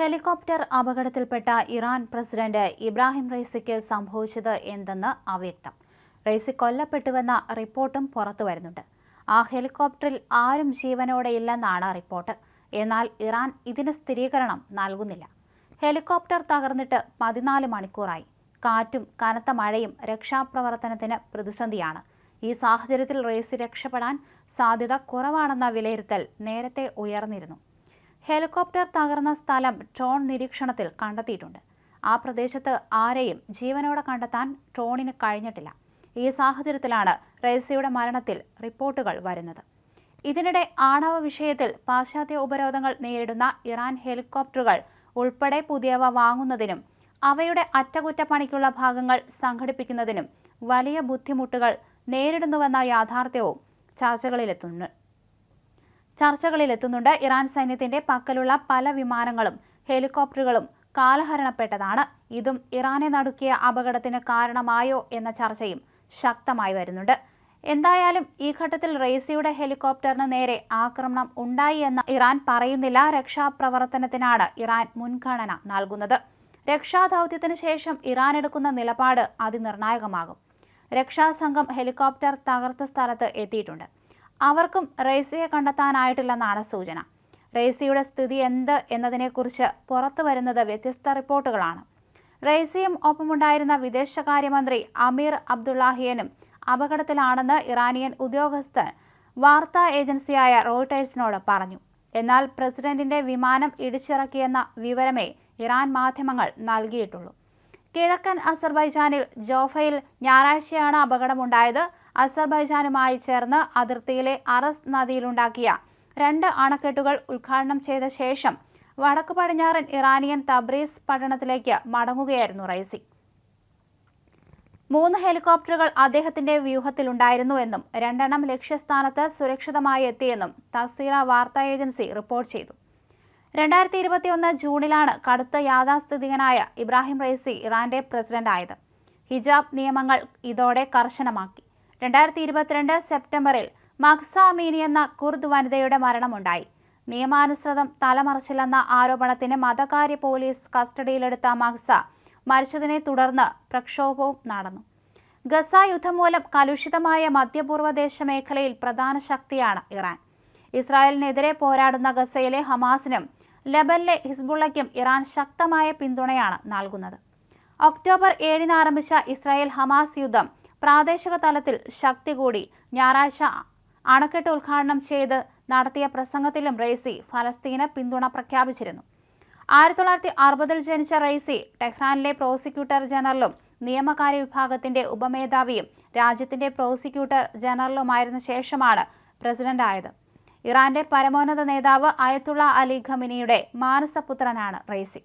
Helicopter അപകടത്തിൽപ്പെട്ട Iran president Ibrahim റൈസിക്ക് സംഭവിച്ചത് എന്തെന്ന് അവ്യക്തം. റൈസി കൊല്ലപ്പെട്ടുവെന്ന റിപ്പോർട്ടും പുറത്തു വരുന്നുണ്ട്. ആ ഹെലികോപ്റ്ററിൽ ആരും ജീവനോടെ ഇല്ലെന്നാണ് റിപ്പോർട്ട്. എന്നാൽ ഇറാൻ ഇതിന് സ്ഥിരീകരണം നൽകുന്നില്ല. ഹെലികോപ്റ്റർ തകർന്നിട്ട് പതിനാല് മണിക്കൂറായി. കാറ്റും കനത്ത മഴയും രക്ഷാപ്രവർത്തനത്തിന് പ്രതിസന്ധിയാണ്. ഈ സാഹചര്യത്തിൽ റേസി രക്ഷപ്പെടാൻ സാധ്യത കുറവാണെന്ന വിലയിരുത്തൽ നേരത്തെ ഉയർന്നിരുന്നു. ഹെലികോപ്റ്റർ തകർന്ന സ്ഥലം ഡ്രോൺ നിരീക്ഷണത്തിൽ കണ്ടെത്തിയിട്ടുണ്ട്. ആ പ്രദേശത്ത് ആരെയും ജീവനോടെ കണ്ടെത്താൻ ഡ്രോണിന് കഴിഞ്ഞിട്ടില്ല. ഈ സാഹചര്യത്തിലാണ് റേസിയുടെ മരണത്തിൽ റിപ്പോർട്ടുകൾ വരുന്നത്. ഇതിനിടെ ആണവ വിഷയത്തിൽ പാശ്ചാത്യ ഉപരോധങ്ങൾ നേരിടുന്ന ഇറാൻ ഹെലികോപ്റ്ററുകൾ ഉൾപ്പെടെ പുതിയവ വാങ്ങുന്നതിനും അവയുടെ അറ്റകുറ്റപ്പണിക്കുള്ള ഭാഗങ്ങൾ സംഘടിപ്പിക്കുന്നതിനും വലിയ ബുദ്ധിമുട്ടുകൾ നേരിടുന്നുവെന്ന യാഥാർത്ഥ്യവും ചർച്ചകളിലെത്തുന്നു. ചർച്ചകളിലെത്തുന്നുണ്ട്. ഇറാൻ സൈന്യത്തിന്റെ പക്കലുള്ള പല വിമാനങ്ങളും ഹെലികോപ്റ്ററുകളും കാലഹരണപ്പെട്ടതാണ്. ഇതും ഇറാനെ നടുക്കിയ അപകടത്തിന് കാരണമായോ എന്ന ചർച്ചയും ശക്തമായി വരുന്നുണ്ട്. എന്തായാലും ഈ ഘട്ടത്തിൽ റേസിയുടെ ഹെലികോപ്റ്ററിന് നേരെ ആക്രമണം ഉണ്ടായി എന്ന് ഇറാൻ പറയുന്നില്ല. രക്ഷാപ്രവർത്തനത്തിനാണ് ഇറാൻ മുൻഗണന നൽകുന്നത്. രക്ഷാദൗത്യത്തിന് ശേഷം ഇറാൻ എടുക്കുന്ന നിലപാട് അതിനിർണായകമാകും. രക്ഷാസംഘം ഹെലികോപ്റ്റർ തകർത്ത സ്ഥലത്ത് എത്തിയിട്ടുണ്ട്. അവർക്കും റേസിയെ കണ്ടെത്താനായിട്ടില്ലെന്നാണ് സൂചന. റേസിയുടെ സ്ഥിതി എന്ത് എന്നതിനെക്കുറിച്ച് പുറത്തു വരുന്നത് വ്യത്യസ്ത റിപ്പോർട്ടുകളാണ്. റേസിയും ഒപ്പമുണ്ടായിരുന്ന വിദേശകാര്യമന്ത്രി അമീർ അബ്ദുള്ളാഹിയനും അപകടത്തിലാണെന്ന് ഇറാനിയൻ ഉദ്യോഗസ്ഥൻ വാർത്താ ഏജൻസിയായ റോയിട്ടേഴ്സിനോട് പറഞ്ഞു. എന്നാൽ പ്രസിഡന്റിന്റെ വിമാനം ഇടിച്ചിറക്കിയെന്ന വിവരമേ ഇറാൻ മാധ്യമങ്ങൾ നൽകിയിട്ടുള്ളൂ. കിഴക്കൻ അസർബൈജാനിൽ ജോഫയിൽ ഞായറാഴ്ചയാണ് അപകടമുണ്ടായത്. അസർബൈജാനുമായി ചേർന്ന് അതിർത്തിയിലെ അറസ് നദിയിലുണ്ടാക്കിയ രണ്ട് അണക്കെട്ടുകൾ ഉദ്ഘാടനം ചെയ്ത ശേഷം വടക്കു പടിഞ്ഞാറൻ ഇറാനിയൻ തബ്രീസ് പട്ടണത്തിലേക്ക് മടങ്ങുകയായിരുന്നു റൈസി. മൂന്ന് ഹെലികോപ്റ്ററുകൾ അദ്ദേഹത്തിന്റെ വ്യൂഹത്തിലുണ്ടായിരുന്നുവെന്നും രണ്ടെണ്ണം ലക്ഷ്യസ്ഥാനത്ത് സുരക്ഷിതമായി എത്തിയെന്നും തസീറ വാർത്താ ഏജൻസി റിപ്പോർട്ട് ചെയ്തു. രണ്ടായിരത്തി ഇരുപത്തിയൊന്ന് ജൂണിലാണ് കടുത്ത യാഥാസ്ഥിതികനായ ഇബ്രാഹിം റൈസി ഇറാന്റെ പ്രസിഡന്റായത്. ഹിജാബ് നിയമങ്ങൾ ഇതോടെ കർശനമാക്കി. രണ്ടായിരത്തി ഇരുപത്തിരണ്ട് സെപ്റ്റംബറിൽ മഹ്സ അമീനി എന്ന കുർദ് വനിതയുടെ മരണമുണ്ടായി. നിയമാനുസൃതം തലമറച്ചില്ലെന്ന ആരോപണത്തിന് മതകാര്യ പോലീസ് കസ്റ്റഡിയിലെടുത്ത മഹ്സ മരിച്ചതിനെ തുടർന്ന് പ്രക്ഷോഭവും നടന്നു. ഗസ യുദ്ധം മൂലം കലുഷിതമായ മധ്യപൂർവദേശ മേഖലയിൽ പ്രധാന ശക്തിയാണ് ഇറാൻ. ഇസ്രായേലിനെതിരെ പോരാടുന്ന ഗസയിലെ ഹമാസിനും ലബനിലെ ഹിസ്ബുള്ളയ്ക്കും ഇറാൻ ശക്തമായ പിന്തുണയാണ് നൽകുന്നത്. ഒക്ടോബർ ഏഴിന് ആരംഭിച്ച ഇസ്രായേൽ ഹമാസ് യുദ്ധം പ്രാദേശിക തലത്തിൽ ശക്തി കൂടി ഞായറാഴ്ച അണക്കെട്ട് ഉദ്ഘാടനം ചെയ്ത് നടത്തിയ പ്രസംഗത്തിലും റെയ്സി ഫലസ്തീന് പിന്തുണ പ്രഖ്യാപിച്ചിരുന്നു. ആയിരത്തി തൊള്ളായിരത്തി അറുപതിൽ ജനിച്ച റെയ്സി ടെഹ്റാനിലെ പ്രോസിക്യൂട്ടർ ജനറലും നിയമകാര്യ വിഭാഗത്തിന്റെ ഉപമേധാവിയും രാജ്യത്തിന്റെ പ്രോസിക്യൂട്ടർ ജനറലുമായിരുന്ന ശേഷമാണ് പ്രസിഡന്റായത്. ഇറാന്റെ പരമോന്നത നേതാവ് അയത്തുള്ള അലി ഖമിനിയുടെ മാനസപുത്രനാണ് റൈസി